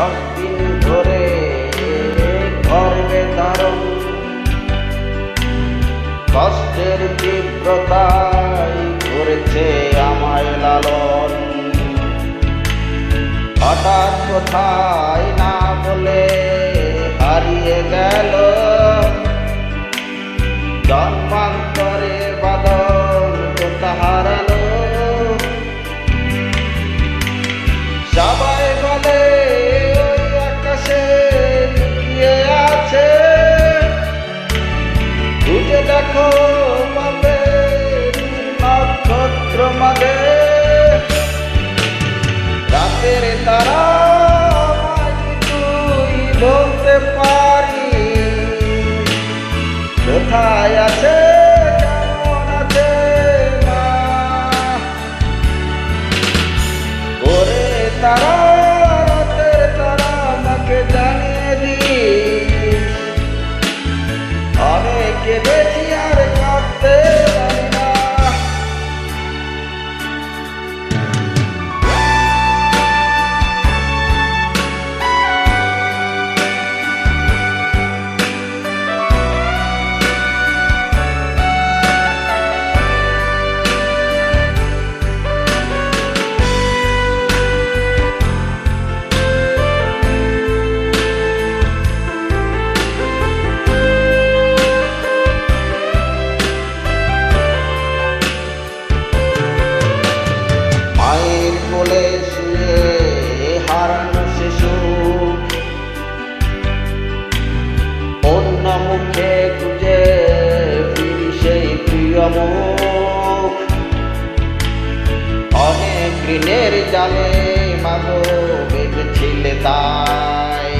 সবদিন ধরে করবে দারণ কষ্টের তীব্রতাই করেছে আমায় লালন। হঠাৎ কোথায় না বলে হারিয়ে গেল দেখো পাবে নক্ষত্র মাঝে রাতের তারা মুখে খুঁজে ফিরি সেই প্রিয় মুখ। অনেক ঋণের জালে মাগো বেঁধেছিলে তাই।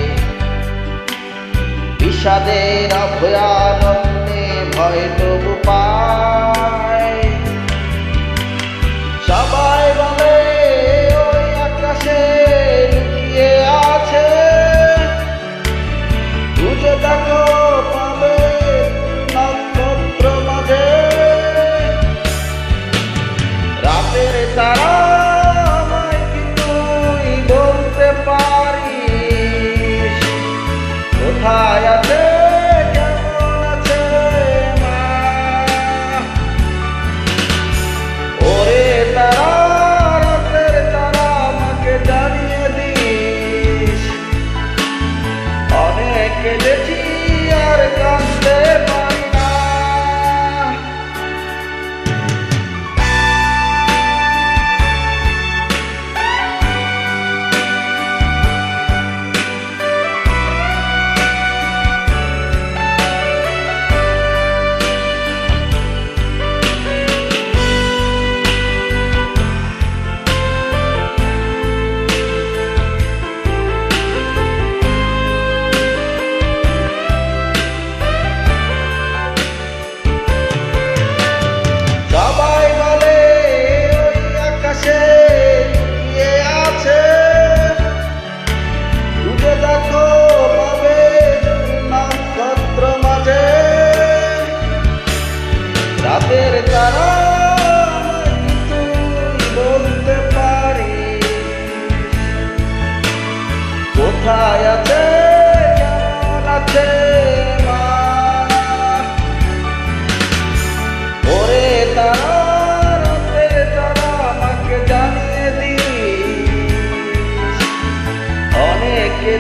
বিষাদের অভয়ানন্দে ভয় তো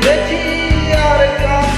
দেখি আর কা